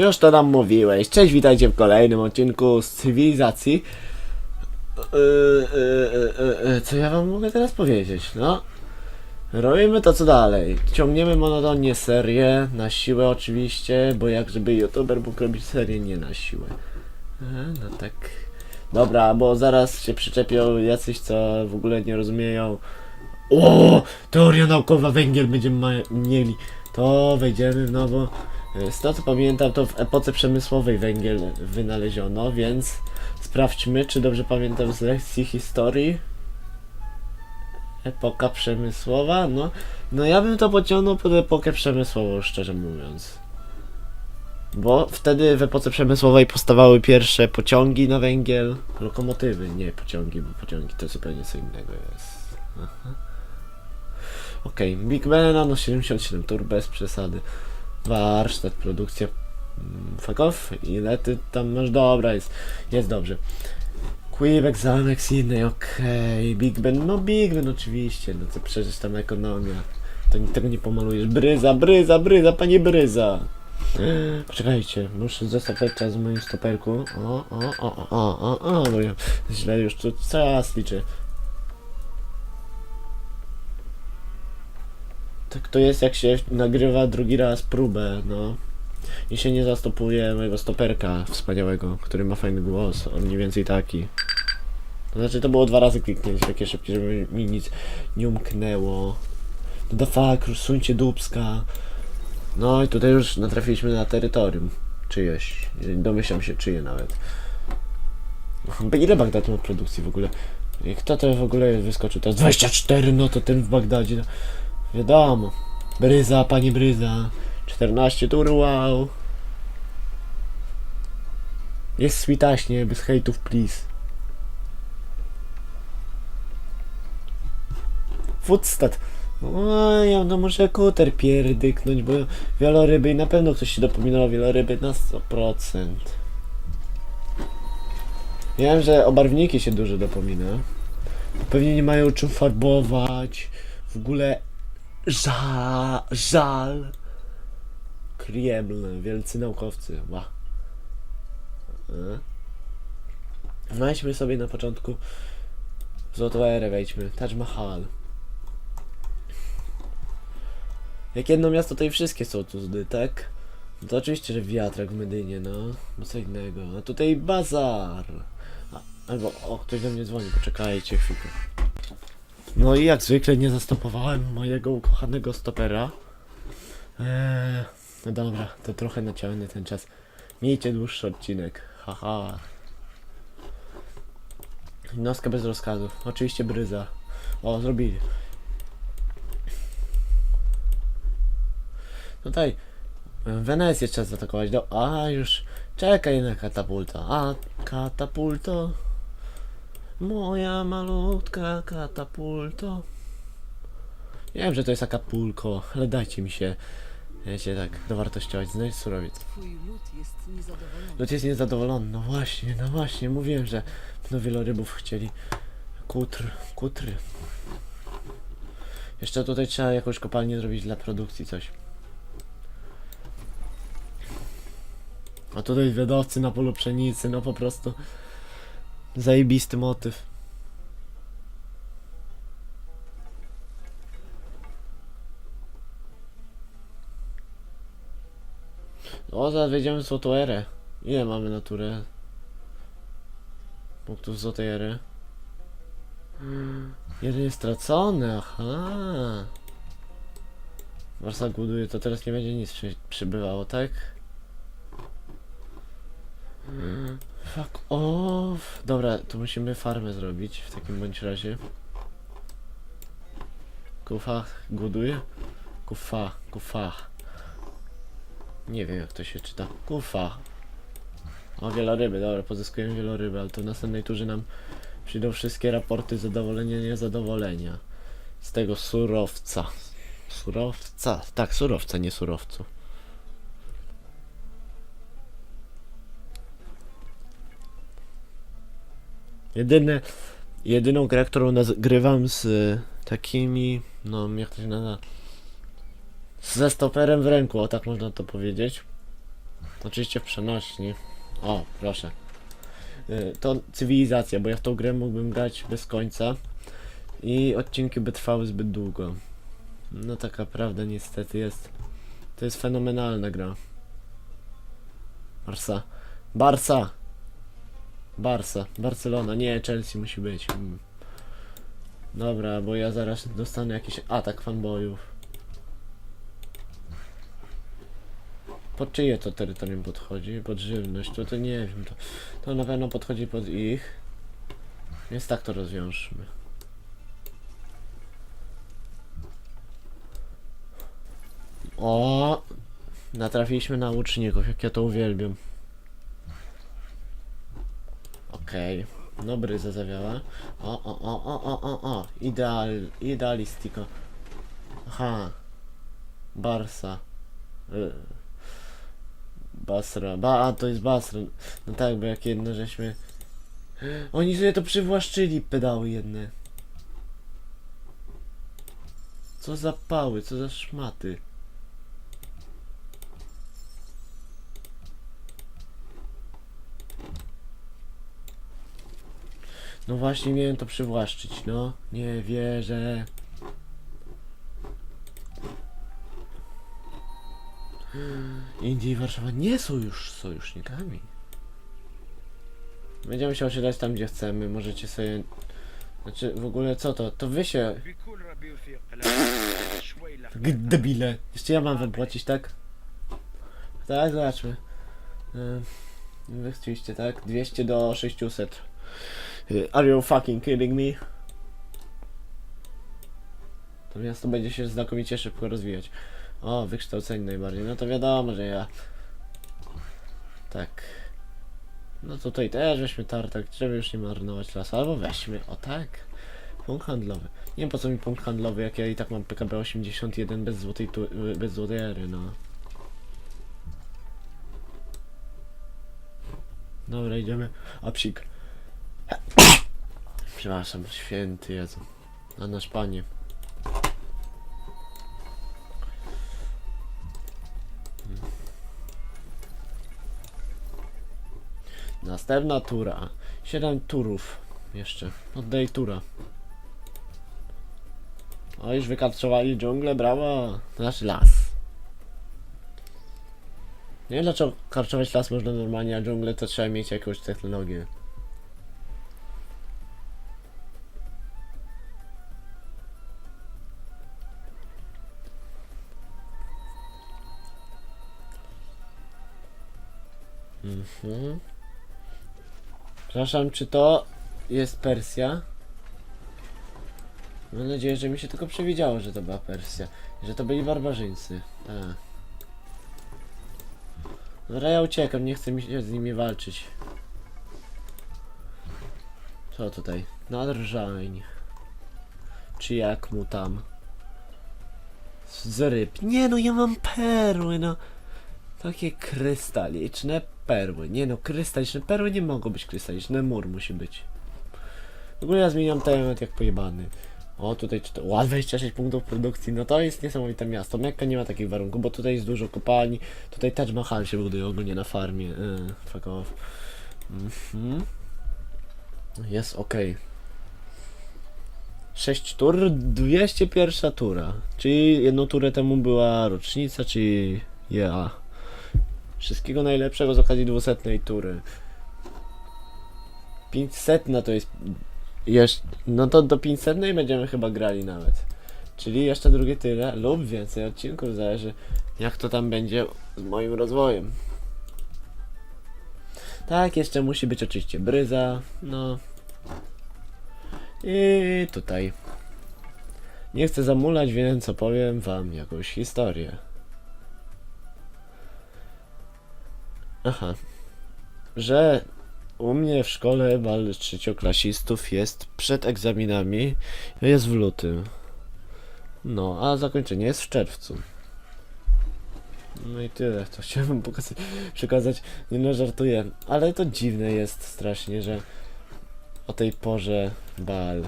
Już to nam mówiłeś. Cześć, witajcie w kolejnym odcinku z cywilizacji. Yy, yy, yy, co ja wam mogę teraz powiedzieć? No. Robimy to co dalej. Ciągniemy monotonnie serię, na siłę oczywiście, bo jak żeby youtuber mógł robić serię nie na siłę. E, no tak. Dobra, bo zaraz się przyczepią jacyś, co w ogóle nie rozumieją. O, teoria naukowa węgiel będziemy mieli. To wejdziemy w nowo. E, Z tego co pamiętam, to w epoce przemysłowej węgiel wynaleziono, więc sprawdźmy, czy dobrze pamiętam z lekcji historii. Epoka przemysłowa? No, no ja bym to pociągnął pod epokę przemysłową, szczerze mówiąc. Bo wtedy w epoce przemysłowej powstawały pierwsze pociągi na węgiel, lokomotywy, nie pociągi, bo pociągi to zupełnie co innego jest. Okej, Big Ben no 77 tur bez przesady. Warsztat, produkcja. mm, Fuck off, ile ty tam masz? Dobra, jest, jest dobrze. Quebec, zamek Sydney, okej. Big Ben, no Big Ben oczywiście, no co przecież tam ekonomia. To tego nie pomalujesz. Bryza, bryza, bryza, panie bryza. Poczekajcie, muszę zostawiać czas w moim stoperku. O, o, o, o, o, o, o, bo ja źle już tu czas liczę. Tak to jest jak się nagrywa drugi raz próbę, no. I się nie zastopuje mojego stoperka wspaniałego, który ma fajny głos, on mniej więcej taki. To znaczy to było dwa razy kliknięcie takie szybkie, żeby mi nic nie umknęło. No da fuck, rozsuńcie dubska. No i tutaj już natrafiliśmy na terytorium czyjeś. Domyślam się czyje nawet. Ile Bagdad ma produkcji w ogóle? Kto to w ogóle wyskoczył? To jest 24, no to ten w Bagdadzie. Wiadomo. Bryza, pani Bryza. 14 tur, wow. Jest switaśnie, bez hejtów, please. Footstat. O, ja no muszę kuter pierdyknąć, bo wieloryby i na pewno ktoś się dopominał o wieloryby na 100%. Wiem, że o barwniki się dużo dopomina. Pewnie nie mają czym farbować. W ogóle żal, żal. Kreml, wielcy naukowcy. Ła. E? Wejdźmy sobie na początku złotą erę, wejdźmy. Taj Mahal. Jak jedno miasto, to i wszystkie są tu zdy, tak? No to oczywiście, że wiatrak w Medynie, no. No co innego. A tutaj bazar. A, albo, o, ktoś do mnie dzwoni, poczekajcie chwilkę. No i jak zwykle nie zastopowałem mojego ukochanego stopera. Eee, no dobra, to trochę naciągnę ten czas. Miejcie dłuższy odcinek. Haha. Noska bez rozkazów. Oczywiście bryza. O, zrobili. Tutaj Wenecję trzeba zaatakować. Do... A, już czekaj na katapulta. A, katapulto. Moja malutka katapulto. Nie wiem, że to jest akapulko, ale dajcie mi się, wiecie, tak, dowartościować. Znajdź surowiec. Twój lud jest niezadowolony. Lud jest niezadowolony. No właśnie, no właśnie, mówiłem, że no wielorybów chcieli. Kutr, kutry. Jeszcze tutaj trzeba jakąś kopalnię zrobić dla produkcji, coś. A tutaj wiadowcy na polu pszenicy, no po prostu zajebisty motyw. O, zaraz wejdziemy w złotą erę. Ile mamy na turę? Punktów złotej ery. Jeden jest stracony, aha. Warsa buduje, to teraz nie będzie nic przy, przybywało, tak? Fuck off. Dobra, to musimy farmę zrobić w takim bądź razie. Kufa buduje? Kufa, kufa. Nie wiem jak to się czyta. Kufa. O, wieloryby, dobra, pozyskujemy wieloryby, ale to w następnej turze nam przyjdą wszystkie raporty zadowolenia, niezadowolenia. Z tego surowca. Surowca? Tak, surowca, nie surowcu. Jedyne, jedyną grę, którą nagrywam z y, takimi, no jak to się nazywa, ze stoperem w ręku, o tak można to powiedzieć. Oczywiście w przenośni. O, proszę. Y, To cywilizacja, bo ja w tą grę mógłbym grać bez końca i odcinki by trwały zbyt długo. No taka prawda niestety jest. To jest fenomenalna gra. Barsa. Barsa! Barsa. Barcelona. Nie, Chelsea musi być. Mm. Dobra, bo ja zaraz dostanę jakiś atak fanboyów. Pod czyje to terytorium podchodzi? Pod żywność. To, to nie wiem. To, to na pewno podchodzi pod ich. Więc tak to rozwiążmy. O! Natrafiliśmy na łuczników, jak ja to uwielbiam. Okej. No bryza zawiała. O, o, o, o, o, o, o. Ideal, idealistiko. Aha. Barsa. Y. Basra. Ba, a to jest Basra. No tak, bo jak jedno żeśmy... Oni sobie to przywłaszczyli, pedały jedne. Co za pały, co za szmaty. No właśnie miałem to przywłaszczyć, no. Nie wierzę. Indie i Warszawa nie są już sojusznikami. Będziemy się osiedlać tam, gdzie chcemy. Możecie sobie... Znaczy, w ogóle co to? To wy się... Debile. Jeszcze ja mam wam płacić, tak? Tak, zobaczmy. Wy chcieliście, tak? 200 do 600. Y, Are you fucking kidding me? To miasto będzie się znakomicie szybko rozwijać. O, wykształcenie najbardziej. No to wiadomo, że ja... Tak. No tutaj też weźmy tartak, żeby już nie marnować lasu. Albo weźmy, o tak. Punkt handlowy. Nie wiem po co mi punkt handlowy, jak ja i tak mam PKB 81 bez złotej, tu, bez złotej ery, no. Dobra, idziemy. A psik. Przepraszam, święty Jezu. A nasz Panie. Następna tura. Siedem turów. Jeszcze. Oddaj tura. O, już wykarczowali dżunglę. To nasz las. Nie wiem dlaczego karczować las można normalnie, a dżunglę to trzeba mieć jakąś technologię. Mhm. Przepraszam, czy to jest Persja? Mam nadzieję, że mi się tylko przewidziało, że to była Persja. Że to byli barbarzyńcy. Tak. Dobra, ja uciekam, nie chcę mi się z nimi walczyć. Co tutaj? Nadrżań. Czy jak mu tam? Z ryb. Nie no, ja mam perły, no. Takie krystaliczne perły. Nie no, krystaliczne perły nie mogą być krystaliczne, mur musi być. W ogóle ja zmieniam temat jak pojebany. O, tutaj czy to, o, 26 punktów produkcji, no to jest niesamowite miasto. Mekka nie ma takich warunków, bo tutaj jest dużo kopalni. Tutaj Taj Mahal się buduje ogólnie na farmie. Yy, fuck off. Mhm. Jest ok. 6 tur, 201 tura. Czyli jedną turę temu była rocznica, czyli ja. Wszystkiego najlepszego z okazji 200 tury. 500 to jest jeszcze, no to do 500 będziemy chyba grali nawet. Czyli jeszcze drugie tyle lub więcej odcinków, zależy jak to tam będzie z moim rozwojem. Tak, jeszcze musi być oczywiście bryza, no. I tutaj. Nie chcę zamulać, więc opowiem wam jakąś historię. Aha. Że u mnie w szkole bal trzecioklasistów jest przed egzaminami, jest w lutym. No, a zakończenie jest w czerwcu. No i tyle, to chciałem pokazać, przekazać, nie no żartuję, ale to dziwne jest strasznie, że o tej porze bal.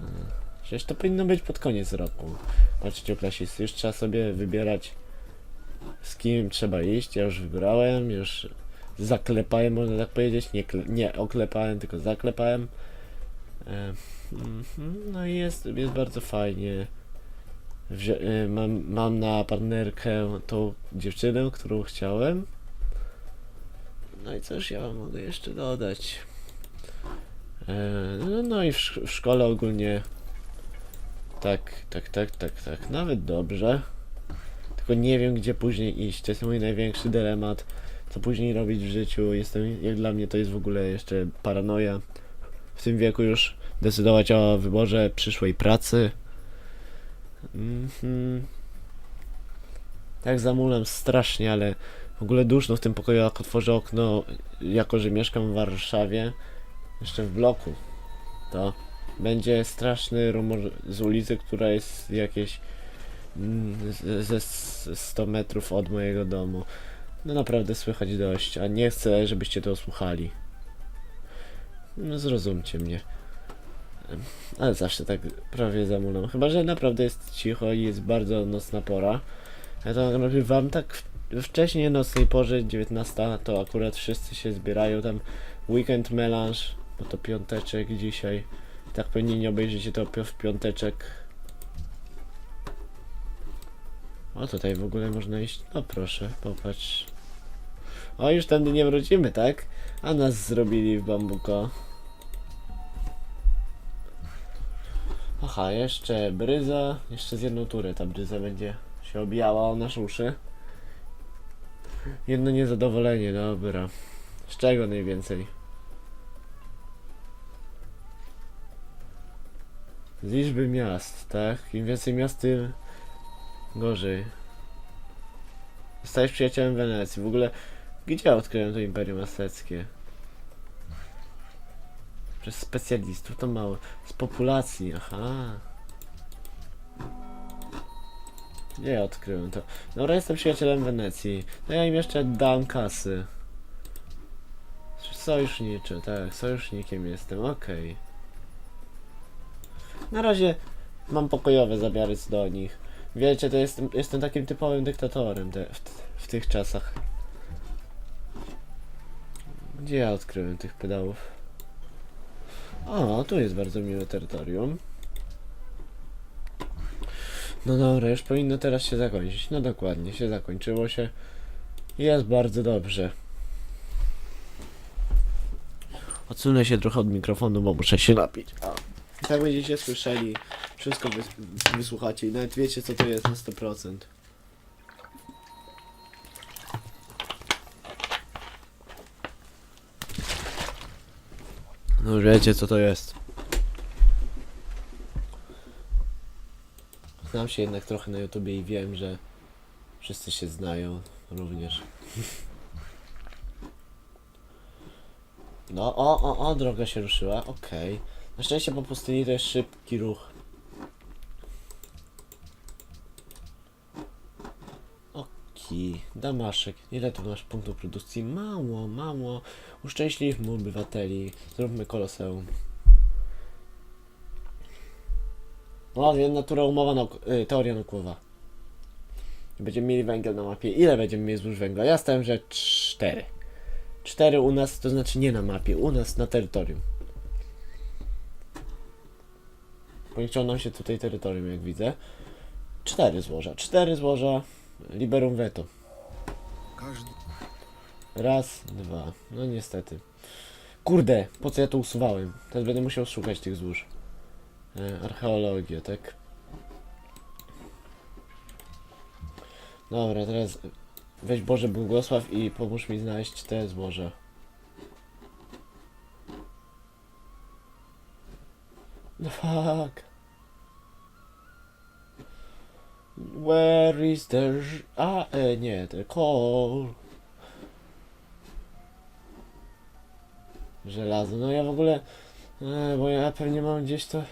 No. Przecież to powinno być pod koniec roku. Dla trzecioklasisty, już trzeba sobie wybierać z kim trzeba iść. Ja już wybrałem, już zaklepałem, można tak powiedzieć. Nie, nie oklepałem, tylko zaklepałem. E, no i jest, jest bardzo fajnie. Wzi- y, mam, mam na partnerkę tą dziewczynę, którą chciałem. No i cóż ja mogę jeszcze dodać? E, no, no i w, w szkole ogólnie tak, tak, tak, tak, tak, nawet dobrze. Tylko nie wiem gdzie później iść. To jest mój największy dylemat. Co później robić w życiu. Jestem, jak dla mnie to jest w ogóle jeszcze paranoja. W tym wieku już decydować o wyborze przyszłej pracy. Mhm. Tak zamulam strasznie, ale w ogóle duszno w tym pokoju, jak otworzę okno, jako że mieszkam w Warszawie, jeszcze w bloku, to będzie straszny rumor z ulicy, która jest jakieś mm, ze s- 100 metrów od mojego domu. No naprawdę słychać dość, a nie chcę, żebyście to słuchali. No zrozumcie mnie. Ale zawsze tak prawie zamulam. Chyba, że naprawdę jest cicho i jest bardzo nocna pora. Ja to nagrywam tak wcześniej nocnej porze, 19, to akurat wszyscy się zbierają tam weekend melange, bo to piąteczek dzisiaj. Tak pewnie nie obejrzycie to w piąteczek. O, tutaj w ogóle można iść. No proszę, popatrz. O, już tędy nie wrócimy, tak? A nas zrobili w bambuko. Aha, jeszcze bryza. Jeszcze z jedną turę ta bryza będzie się obijała o nasze uszy. Jedno niezadowolenie, dobra. Z czego najwięcej? Z liczby miast, tak? Im więcej miast, tym gorzej. Zostałeś przyjacielem Wenecji. W ogóle, gdzie odkryłem to Imperium Azteckie? Przez specjalistów, to mało. Z populacji, aha. Ja odkryłem to? Dobra, jestem przyjacielem Wenecji. No ja im jeszcze dam kasy. Sojuszniczy, tak, sojusznikiem jestem, okej. Na razie mam pokojowe zamiary co do nich. Wiecie, to jestem, jestem takim typowym dyktatorem te, w, w tych czasach. Gdzie ja odkryłem tych pedałów? O, tu jest bardzo miłe terytorium. No dobra, już powinno teraz się zakończyć. No dokładnie, się zakończyło się. Jest bardzo dobrze. Odsunę się trochę od mikrofonu, bo muszę się napić. I tak będziecie słyszeli, wszystko wys wysłuchacie i nawet wiecie co to jest na 100%. No wiecie co to jest. Znam się jednak trochę na YouTubie i wiem, że wszyscy się znają również. No, o, o, o, droga się ruszyła, okej. Na szczęście po pustyni to jest szybki ruch. Oki, Damaszek, ile tu masz punktów produkcji? Mało, mało. Uszczęśliwmy obywateli, zróbmy koloseum. O, natura umowa nauk- y, teoria naukowa. Będziemy mieli węgiel na mapie. Ile będziemy mieli złóż węgla? Ja stałem, że cztery. Cztery u nas, to znaczy nie na mapie, u nas na terytorium. Policzyło nam się tutaj terytorium, jak widzę. Cztery złoża. Cztery złoża. Liberum veto. Każdy Raz, dwa. No niestety. Kurde, po co ja to usuwałem? Teraz będę musiał szukać tych złóż. E, archeologia, tak? Dobra, teraz weź Boże błogosław i pomóż mi znaleźć te złoża. No fuck. Where is the... A, e, nie, the coal. Żelazo, no ja w ogóle... E, bo ja pewnie mam gdzieś to...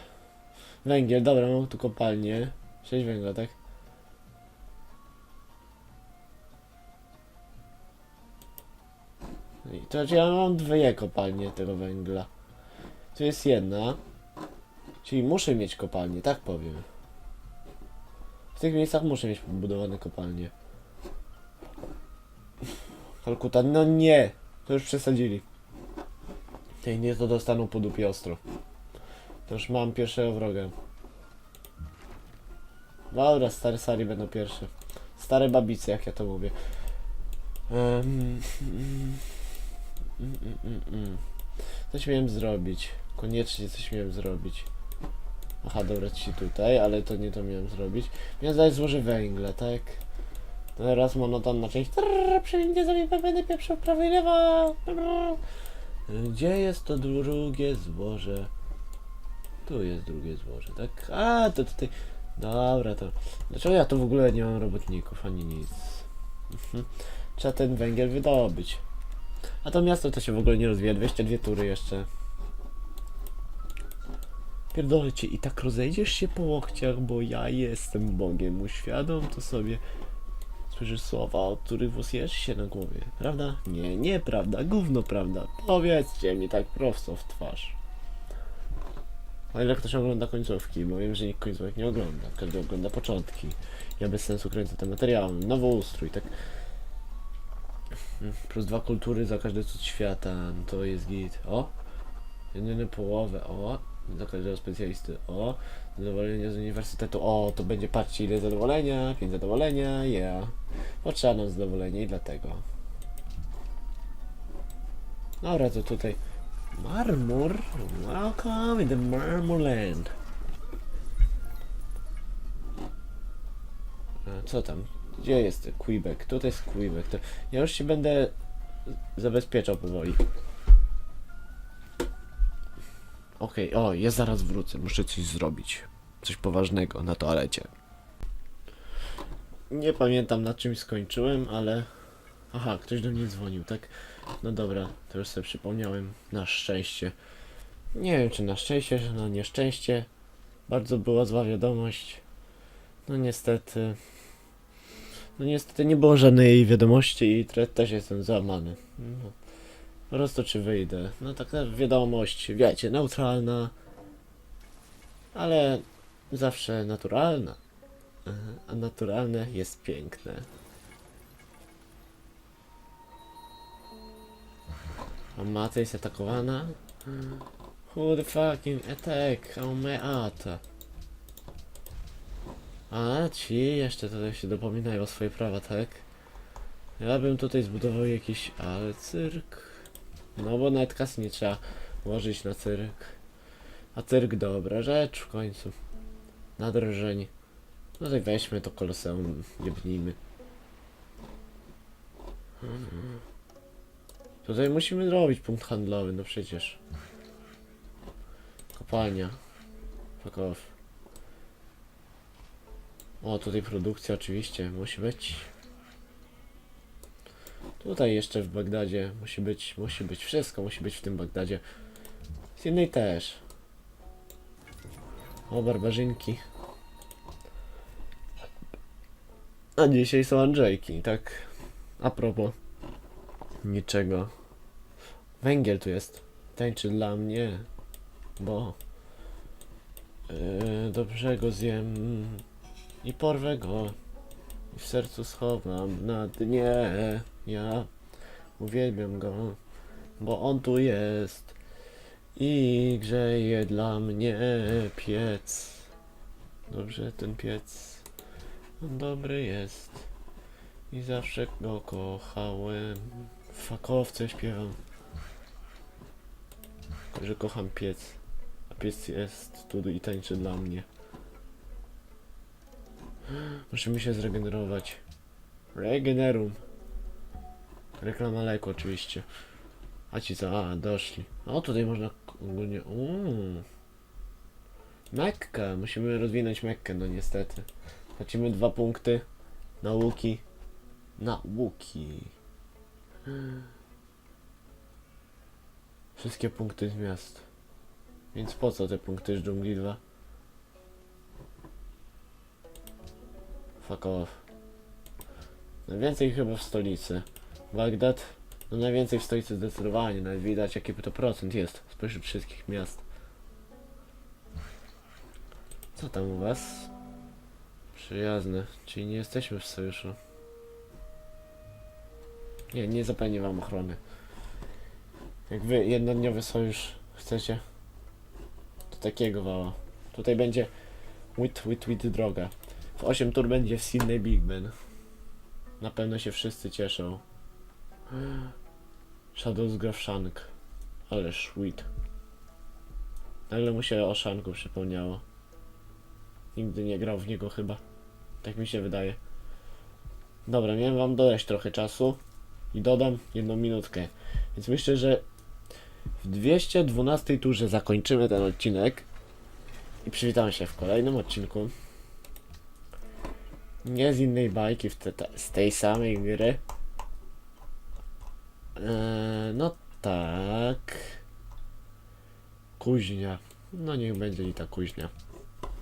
Węgiel, dobra, mam tu kopalnię. 6 węgla, tak? I to znaczy ja mam dwie kopalnie tego węgla. Tu jest jedna. Czyli muszę mieć kopalnię, tak powiem. W tych miejscach muszę mieć pobudowane kopalnie. Kalkuta, no nie! To już przesadzili. Tej nie to dostaną po dupie ostro. To już mam pierwszego wroga. Dobra, stare sari będą pierwsze. Stare babice, jak ja to mówię. Mm, mm, mm, mm, mm. Coś miałem zrobić. Koniecznie coś miałem zrobić. Aha, dobra, ci tutaj, ale to nie to miałem zrobić. Miałem zdać złoże węgla, tak? Teraz monotonna część. Trrr, za mnie będę pierwszy w prawo i lewo. Gdzie jest to drugie złoże? Tu jest drugie złoże, tak? A, to tutaj. Dobra, to. Dlaczego ja tu w ogóle nie mam robotników ani nic? Mhm. Trzeba ten węgiel wydobyć. A to miasto to się w ogóle nie rozwija. 202 tury jeszcze. Pierdolę cię i tak rozejdziesz się po łokciach, bo ja jestem Bogiem. Uświadom to sobie. Słyszysz słowa, od których włos jeży się na głowie. Prawda? Nie, nieprawda. Gówno prawda. Powiedzcie mi tak prosto w twarz. O ile ktoś ogląda końcówki, bo wiem, że nikt końcówek nie ogląda. Każdy ogląda początki. Ja bez sensu kręcę te materiały. Nowoustrój, tak. Plus dwa kultury za każdy cud świata. No to jest git. O! Jedyne połowę. O! Dla specjalisty. O! Zadowolenie z uniwersytetu. O! To będzie, patrzcie ile zadowolenia. Pięć zadowolenia. Yeah. Potrzeba nam zadowolenie i dlatego. Dobra, to tutaj. Marmur. Welcome in the Marmor Land. Co tam? Gdzie jest Quebec? Tutaj jest Quebec. To ja już się będę zabezpieczał powoli. Okej, o, ja zaraz wrócę. Muszę coś zrobić. Coś poważnego na toalecie. Nie pamiętam na czym skończyłem, ale... Aha, ktoś do mnie dzwonił, tak? No dobra, to już sobie przypomniałem. Na szczęście. Nie wiem, czy na szczęście, czy na nieszczęście. Bardzo była zła wiadomość. No niestety... No niestety nie było żadnej wiadomości i też jestem załamany. No. Po czy wyjdę. No tak wiadomość, wiecie, neutralna. Ale zawsze naturalna. A naturalne jest piękne. A Mata jest atakowana? Who the fucking attack? Oh my ata. A, ci jeszcze tutaj się dopominają o swoje prawa, tak? Ja bym tutaj zbudował jakiś, ale cyrk. No bo nawet kasy nie trzeba łożyć na cyrk. A cyrk dobra rzecz w końcu. Na drżeń. No to weźmy to koloseum, jebnijmy. Tutaj musimy zrobić punkt handlowy, no przecież. Kopalnia. Fuck off. O, tutaj produkcja oczywiście musi być. Tutaj jeszcze w Bagdadzie musi być, musi być wszystko, musi być w tym Bagdadzie. Z innej też. O, barbarzynki. A dzisiaj są Andrzejki, tak? A propos niczego. Węgiel tu jest. Tańczy dla mnie, bo yy, dobrze go zjem i porwę go i w sercu schowam na dnie. Ja uwielbiam go, bo on tu jest i grzeje dla mnie piec. Dobrze, ten piec, on dobry jest i zawsze go kochałem. Fakowce śpiewam, że kocham piec, a piec jest tu i tańczy dla mnie. Musimy się zregenerować. Regenerum. Reklama leku oczywiście. A ci co? A, doszli. O, tutaj można ogólnie... Uuu. Mekkę. Musimy rozwinąć Mekkę, no niestety. Tracimy dwa punkty. Nauki. Nauki. Wszystkie punkty z miast. Więc po co te punkty z dżungli 2? Fuck off. Najwięcej chyba w stolicy. Bagdad? No najwięcej w stolicy zdecydowanie, nawet widać jaki to procent jest spośród wszystkich miast. Co tam u was? Przyjazne, czyli nie jesteśmy w sojuszu. Nie, nie zapewnię wam ochrony. Jak wy jednodniowy sojusz chcecie, to takiego wała. Tutaj będzie wit, wit, wit droga. W 8 tur będzie w Sydney Big Ben. Na pewno się wszyscy cieszą. Shadows gra w Shank. Ale sweet. Nagle mu się o Shanku przypomniało. Nigdy nie grał w niego chyba. Tak mi się wydaje. Dobra, miałem wam dodać trochę czasu i dodam jedną minutkę. Więc myślę, że w 212 turze zakończymy ten odcinek i przywitamy się w kolejnym odcinku. Nie z innej bajki, te, te, z tej samej gry. Eee, no tak. Kuźnia. No niech będzie i ta kuźnia.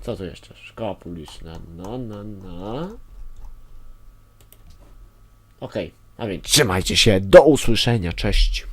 Co tu jeszcze? Szkoła publiczna. No, no, no. Okej, a więc trzymajcie się. Do usłyszenia. Cześć.